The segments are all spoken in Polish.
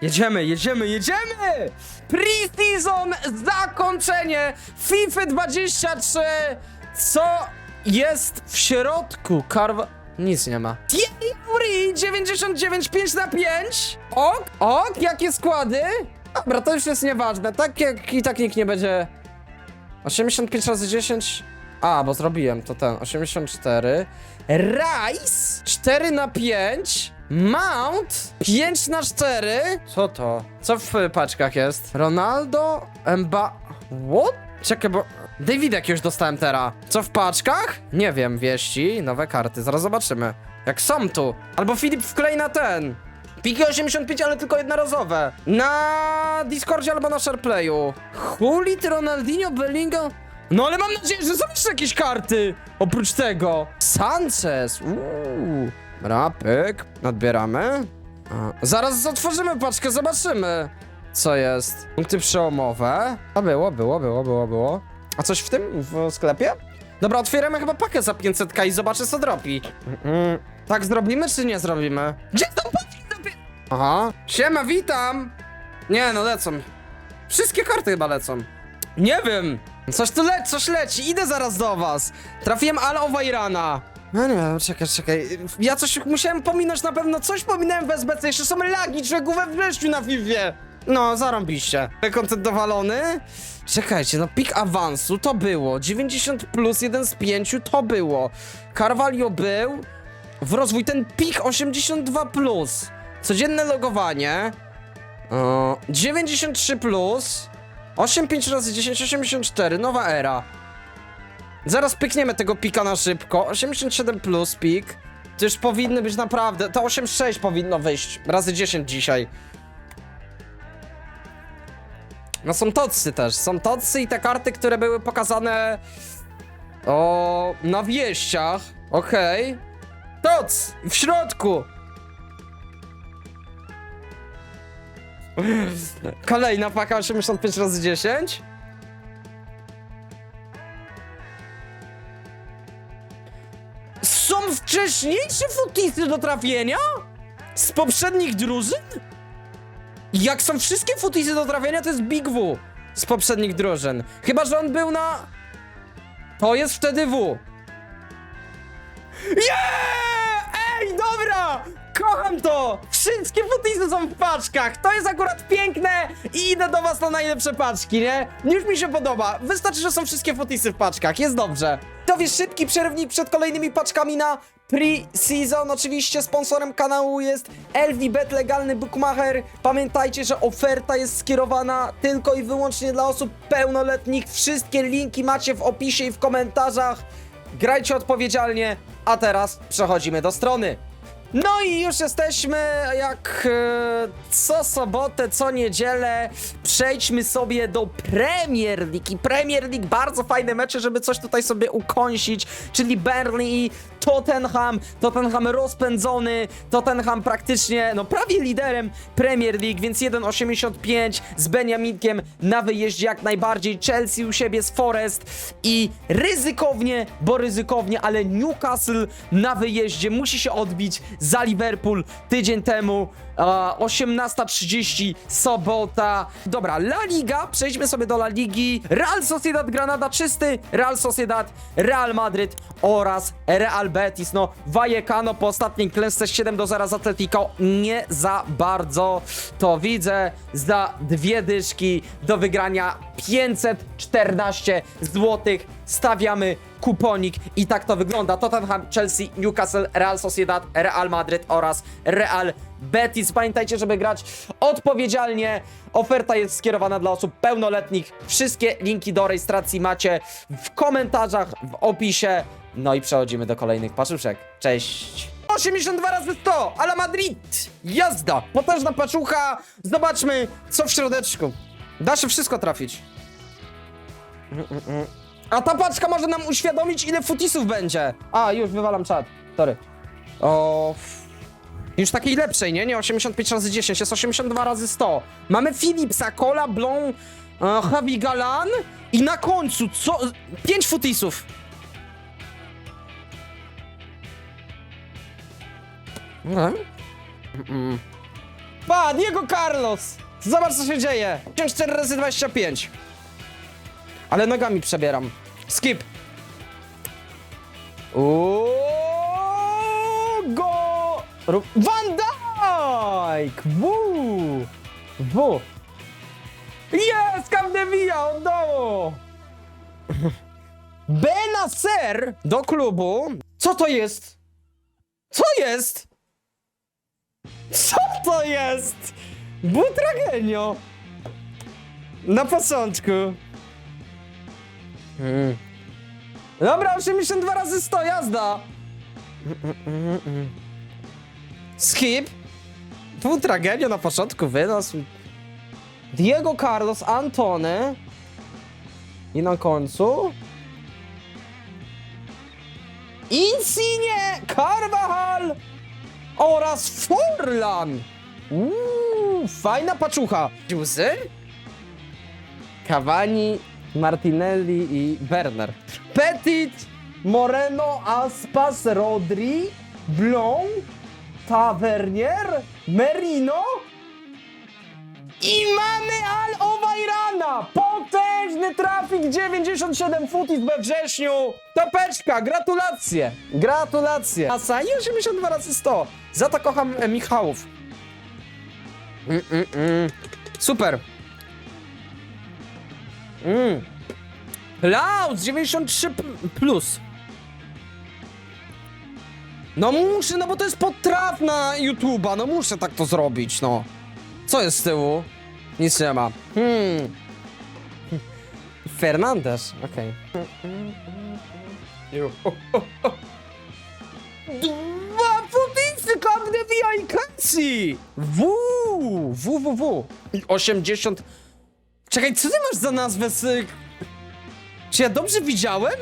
Jedziemy, jedziemy, jedziemy! Pre-season, zakończenie FIFA 23. Co jest w środku? Karwa... Nic nie ma. Thierry Henry, 99, 5 na 5. Ok, ok, jakie składy? Dobra, to już jest nieważne. Tak jak i tak nikt nie będzie... 85 razy 10... A, bo zrobiłem to ten. 84. Rice 4 na 5. Mount 5 na 4. Co to? Co w paczkach jest? Ronaldo, Mba... What? Czekaj, bo... David jakiegoś dostałem teraz. Co w paczkach? Nie wiem, wieści, nowe karty, zaraz zobaczymy. Jak są tu. Albo Filip wklej na ten. Piki 85, ale tylko jednorazowe. Na Discordzie albo na SharePlayu. Hulit, Ronaldinho, Bellingham. No ale mam nadzieję, że są jeszcze jakieś karty. Oprócz tego. Sanchez. Uuu. Rapyk. Odbieramy. A, zaraz otworzymy paczkę, zobaczymy. Co jest? Punkty przełomowe. A było, było, było, było, było. A coś w tym? W sklepie? Dobra, otwieramy chyba pakę za 500k i zobaczę co dropi. Mm, tak zrobimy czy nie zrobimy? Gdzie są paczki Aha. Siema, witam. Nie no, lecą. Wszystkie karty chyba lecą. Nie wiem. Coś tu leci, coś leci. Idę zaraz do was. Trafiłem Al Owairana. No nie, czekaj, czekaj. Ja coś musiałem pominąć na pewno. Coś pominąłem w SBC. Jeszcze są lagi człowieku we wrześniu na Vivie. No, zarąbiście. Kontent dowalony. Czekajcie, no pik awansu to było. 90 plus 1 z 5 to było. Carvalho był. W rozwój ten pik 82 plus. Codzienne logowanie. O, 93 plus. 85 razy 10, 84, nowa era. Zaraz pykniemy tego pika na szybko. 87 plus pik. To już powinny być naprawdę. To 86 powinno wyjść. Razy 10 dzisiaj. No są tocy też. Są tocy i te karty, które były pokazane. O. na wieściach. Okej. Toc! W środku! Kolejna paka 85 razy 10. wcześniejsze futisy do trafienia? Z poprzednich drużyn? Jak są wszystkie futisy do trafienia, to jest Big W z poprzednich drużyn. Chyba, że on był na... To jest wtedy W. Yeah! Ej, dobra! Kocham to! Wszystkie futisy są w paczkach! To jest akurat piękne i idę do was na najlepsze paczki, nie? Już mi się podoba. Wystarczy, że są wszystkie futisy w paczkach. Jest dobrze. To jest szybki przerwnik przed kolejnymi paczkami na pre-season. Oczywiście sponsorem kanału jest LVBet, legalny bookmacher. Pamiętajcie, że oferta jest skierowana tylko i wyłącznie dla osób pełnoletnich. Wszystkie linki macie w opisie i w komentarzach. Grajcie odpowiedzialnie, a teraz przechodzimy do strony. No i już jesteśmy jak e, co sobotę, co niedzielę. Przejdźmy sobie do Premier League. I Premier League bardzo fajne mecze, żeby coś tutaj sobie ukąsić, czyli Burnley i Tottenham. Tottenham rozpędzony, Tottenham praktycznie, no prawie liderem Premier League, więc 1,85 z Beniaminkiem na wyjeździe jak najbardziej. Chelsea u siebie z Forest i ryzykownie, bo ryzykownie, ale Newcastle na wyjeździe musi się odbić za Liverpool tydzień temu. e, 18.30 sobota. Dobra, La Liga, przejdźmy sobie do La Ligi. Real Sociedad Granada czysty, Real Sociedad, Real Madryt oraz Real Betis. No, Vallecano po ostatniej klęsce 7 do 0 z Atletico nie za bardzo to widzę. Za dwie dyszki do wygrania 514 zł. Stawiamy kuponik i tak to wygląda. Tottenham, Chelsea, Newcastle, Real Sociedad, Real Madryt oraz Real Betis. Pamiętajcie, żeby grać odpowiedzialnie. Oferta jest skierowana dla osób pełnoletnich. Wszystkie linki do rejestracji macie w komentarzach, w opisie. No i przechodzimy do kolejnych paczuszek. Cześć! 82 razy 100, ale Madrid! Jazda! Potężna paczucha! Zobaczmy, co w środeczku. Da się wszystko trafić. A ta paczka może nam uświadomić, ile futisów będzie. A, już wywalam czat. Sorry. O. Już takiej lepszej, nie? Nie 85 razy 10, jest 82 razy 100. Mamy Philipsa, Cola, Blon, e, Javi Galan i na końcu co? 5 futisów. Okay. Mm-mm. Pa, Diego Carlos! Zobacz, co się dzieje. 4 razy 25. Ale nogami przebieram. Skip. Uuu, go! Van Dijk! Wuu! Wuu! Jest! Capdevia oddało! Benacer do klubu. Co to jest? Co jest? Co to jest? Butragenio. Na początku. Mm. Dobra, 82 razy 100, jazda. Skip. Butragenio na początku wyniósł. Diego Carlos Antony. I na końcu. Insigne Carvajal oraz Forlan. Uuu, fajna paczucha. Dziuzy? Cavani, Martinelli i Werner. Petit, Moreno, Aspas, Rodri, Blanc, Tavernier, Merino i mamy Al Owajrana! Potężny trafik 97 futis we wrześniu! Topeczka, gratulacje! Gratulacje! Asani 82 razy 100. Za to kocham e, Michałów. Mm, mm, mm. Super. Mm. Klaus 93 p- plus. No muszę, no bo to jest potraw na YouTube'a, no muszę tak to zrobić, no. Co jest z tyłu? Nic nie ma. Hmm. Fernandez, okej. Ju. O, o, o. Dwa futisy, Capdevia i Clancy! W, w, w, w. I 80... Czekaj, co ty masz za nazwę z... Czy ja dobrze widziałem?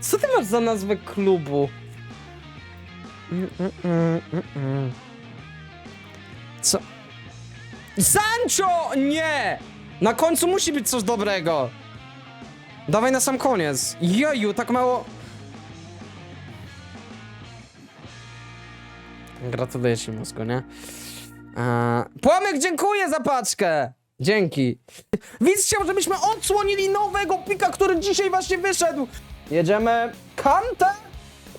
Co ty masz za nazwę klubu? Co? Sancho! Nie! Na końcu musi być coś dobrego. Dawaj na sam koniec. Joju, tak mało... Gratuluję ci, mózgu, nie? Eee, Płamek, dziękuję za paczkę! Dzięki. Widz chciał, żebyśmy odsłonili nowego pika, który dzisiaj właśnie wyszedł. Jedziemy Kantę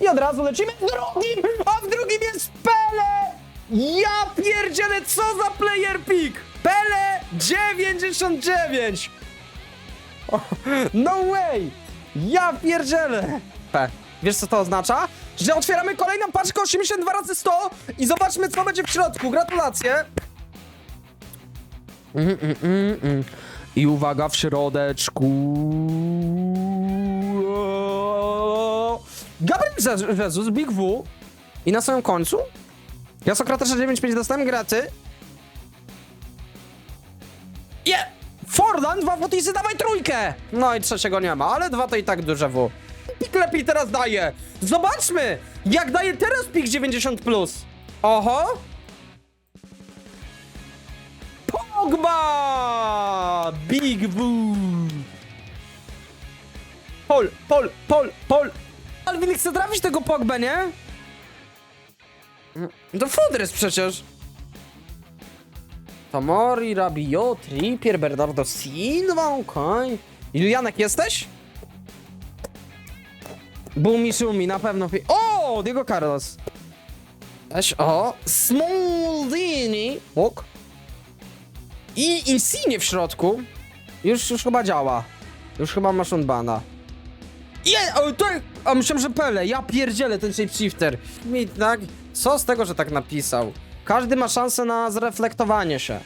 i od razu lecimy w drugim, a w drugim jest Pele! Ja pierdzielę, co za player pick! Pele 99! O, No way! Ja pierdzielę! P. Wiesz co to oznacza? Że otwieramy kolejną paczkę 82 razy 100 i zobaczmy co będzie w środku. Gratulacje! Mm, mm, mm, mm. I uwaga w środeczku. Gabriel Je- Jezus, Big W. I na samym końcu? Ja Sokrates 95 dostałem graty. Je! Forlan, dwa fotisy, dawaj trójkę! No i trzeciego nie ma, ale dwa to i tak duże W. Pik lepiej teraz daje. Zobaczmy, jak daje teraz pik 90+. Plus. Oho! Pogba! Big W! Pol, pol, pol, pol! Alvin chce trafić tego Pogbę, nie? To Fudrys przecież. Tomori, Rabiot, Trippier, Bernardo Silva, okej. Julianek jesteś? Bumi Szumi, na pewno. O, Diego Carlos. Weź, o, Smaldini. Ok. I Insigne w środku. Już, już chyba działa. Już chyba masz unbana. Je, o, to, a myślałem, że Pele, ja pierdzielę ten shapeshifter. Mi tak, co z tego, że tak napisał? Każdy ma szansę na zreflektowanie się.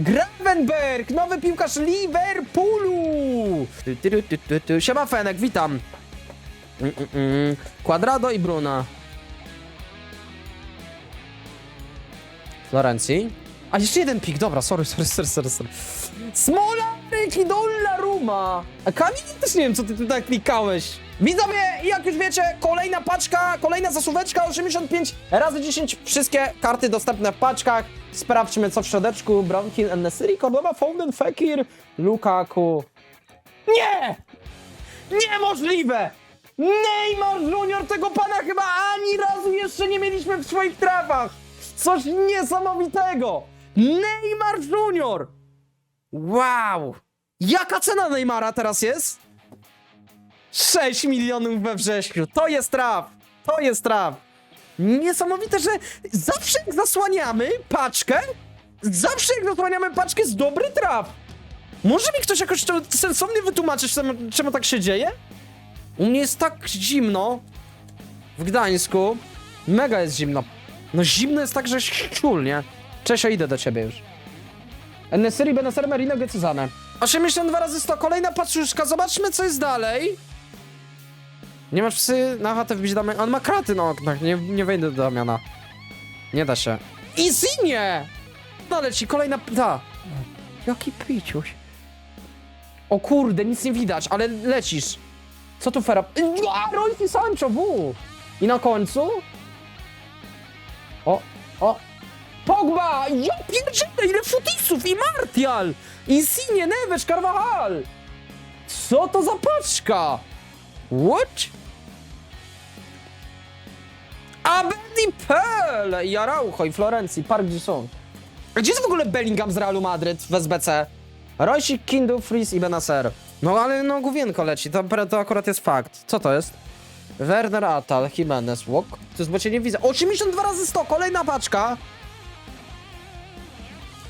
Gravenberg, nowy piłkarz Liverpoolu! Siema Fenek, witam. Mm, mm, mm. Quadrado i Bruna. Florencji. A jeszcze jeden pik, dobra, sorry, sorry, sorry, sorry, sorry. Smolarek i Dollaruma! A Kamil, też nie wiem, co ty tutaj klikałeś. Widzowie, jak już wiecie, kolejna paczka, kolejna zasuweczka, 85 razy 10, wszystkie karty dostępne w paczkach. Sprawdźmy, co w środeczku. Brownhill, Nesiri, Cordoba, Foden, Fekir, Lukaku. Nie! Niemożliwe! Neymar Junior, tego pana chyba ani razu jeszcze nie mieliśmy w swoich trawach! Coś niesamowitego! Neymar Junior! Wow! Jaka cena Neymara teraz jest? 6 milionów we wrześniu. To jest traf! To jest traf! Niesamowite, że zawsze jak zasłaniamy paczkę, zawsze jak zasłaniamy paczkę jest dobry traf. Może mi ktoś jakoś to sensownie wytłumaczyć, czemu, tak się dzieje? U mnie jest tak zimno w Gdańsku. Mega jest zimno. No zimno jest tak, że szczul, nie? Cześć, idę do ciebie już. Nesiri, Beneser, Merino, Gecuzane. 82 razy 100, kolejna paczuszka, zobaczmy co jest dalej. Nie masz psy na chatę wbić Damian. On ma kraty na oknach, nie, nie wejdę do Damiana. Nie da się. Izinie! No leci, kolejna... Da. Jaki piciuś. O kurde, nic nie widać, ale lecisz. Co tu Fera? A, Rolfi Sancho, w! I na końcu? O, o. Pogba! Ja pierdzielę, ile futisów! I Martial! Insigne, Neves, Carvajal! Co to za paczka? What? Abedi Pel! I Araujo, i Florencji, Park gdzie są? Gdzie jest w ogóle Bellingham z Realu Madryt w SBC? Roysik, Kindu, Fries i Benacer. No ale no główienko leci, to, to akurat jest fakt. Co to jest? Werner Atal, Jimenez, Walk. To jest, bo cię nie widzę. 82 razy 100, kolejna paczka.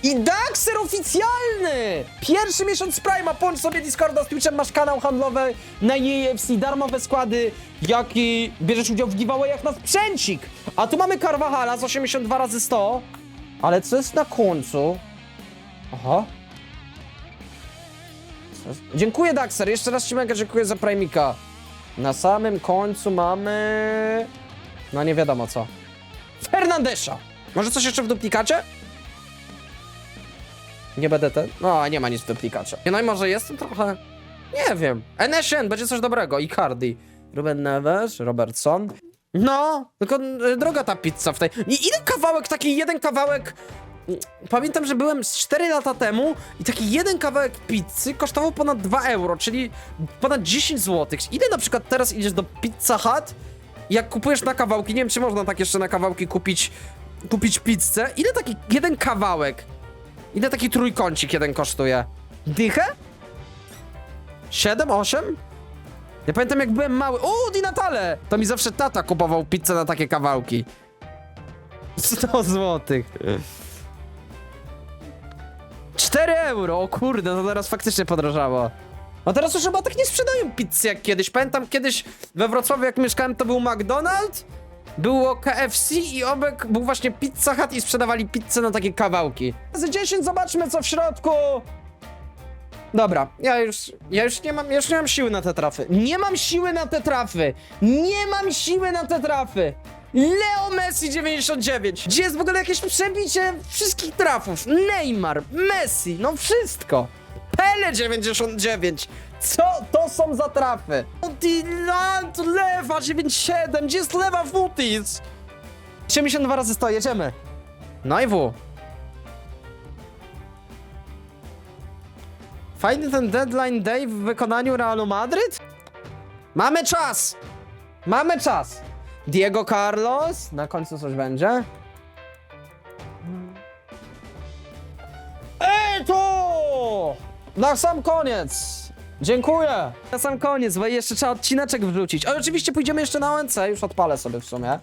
I Daxer oficjalny! Pierwszy miesiąc Prima, połącz sobie Discorda z Twitchem, masz kanał handlowy na EFC, darmowe składy, jak i bierzesz udział w giveawayach na sprzęcik. A tu mamy Carvajala z 82 razy 100. Ale co jest na końcu? Aha. Dziękuję Daxer, jeszcze raz ci mega dziękuję za Primika. Na samym końcu mamy... No nie wiadomo co. Fernandesza. Może coś jeszcze w duplikacie? Nie będę ten. No, nie ma nic w duplikacie. No i może jestem trochę. Nie wiem. NSN, będzie coś dobrego. Icardi. Ruben Neves, Robertson. No, tylko y, droga ta pizza w tej. I ile kawałek, taki jeden kawałek. Pamiętam, że byłem z 4 lata temu i taki jeden kawałek pizzy kosztował ponad 2 euro, czyli ponad 10 zł. Ile na przykład teraz idziesz do Pizza Hut jak kupujesz na kawałki, nie wiem czy można tak jeszcze na kawałki kupić, kupić pizzę, ile taki jeden kawałek Ile taki trójkącik jeden kosztuje? Dychę? 7, 8? Ja pamiętam jak byłem mały. O, Di Natale! To mi zawsze tata kupował pizzę na takie kawałki. 100 złotych. 4 euro, o kurde, to teraz faktycznie podrażało. A teraz już chyba tak nie sprzedają pizzy jak kiedyś. Pamiętam kiedyś we Wrocławiu jak mieszkałem to był McDonald's, było KFC i obok był właśnie Pizza Hut i sprzedawali pizzę na takie kawałki. Z 10 zobaczmy co w środku. Dobra, ja już, ja już nie mam, już nie mam siły na te trafy. Nie mam siły na te trafy. Nie mam siły na te trafy. Leo Messi 99. Gdzie jest w ogóle jakieś przebicie wszystkich trafów? Neymar, Messi, no wszystko. Pele 99. Co to są za trafy? Dilant, lewa 97. Gdzie jest lewa Futis? 72 razy 100, jedziemy. No i W. Fajny ten deadline day w wykonaniu Realu Madryt? Mamy czas! Mamy czas! Diego Carlos, na końcu coś będzie. Ej to! Na sam koniec! Dziękuję! Na sam koniec, bo jeszcze trzeba odcineczek wrzucić. A oczywiście pójdziemy jeszcze na ONC, już odpalę sobie w sumie.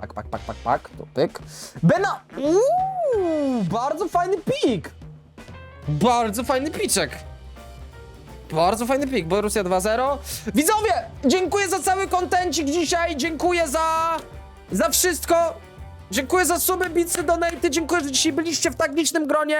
Pak, pak, pak, pak, pak, tu pyk. Bena! Uuu, bardzo fajny pik! Bardzo fajny piczek. Bardzo fajny pik, Borussia 2-0. Widzowie, dziękuję za cały kontencik dzisiaj, dziękuję za... za wszystko. Dziękuję za suby, bicy, donaty, dziękuję, że dzisiaj byliście w tak licznym gronie.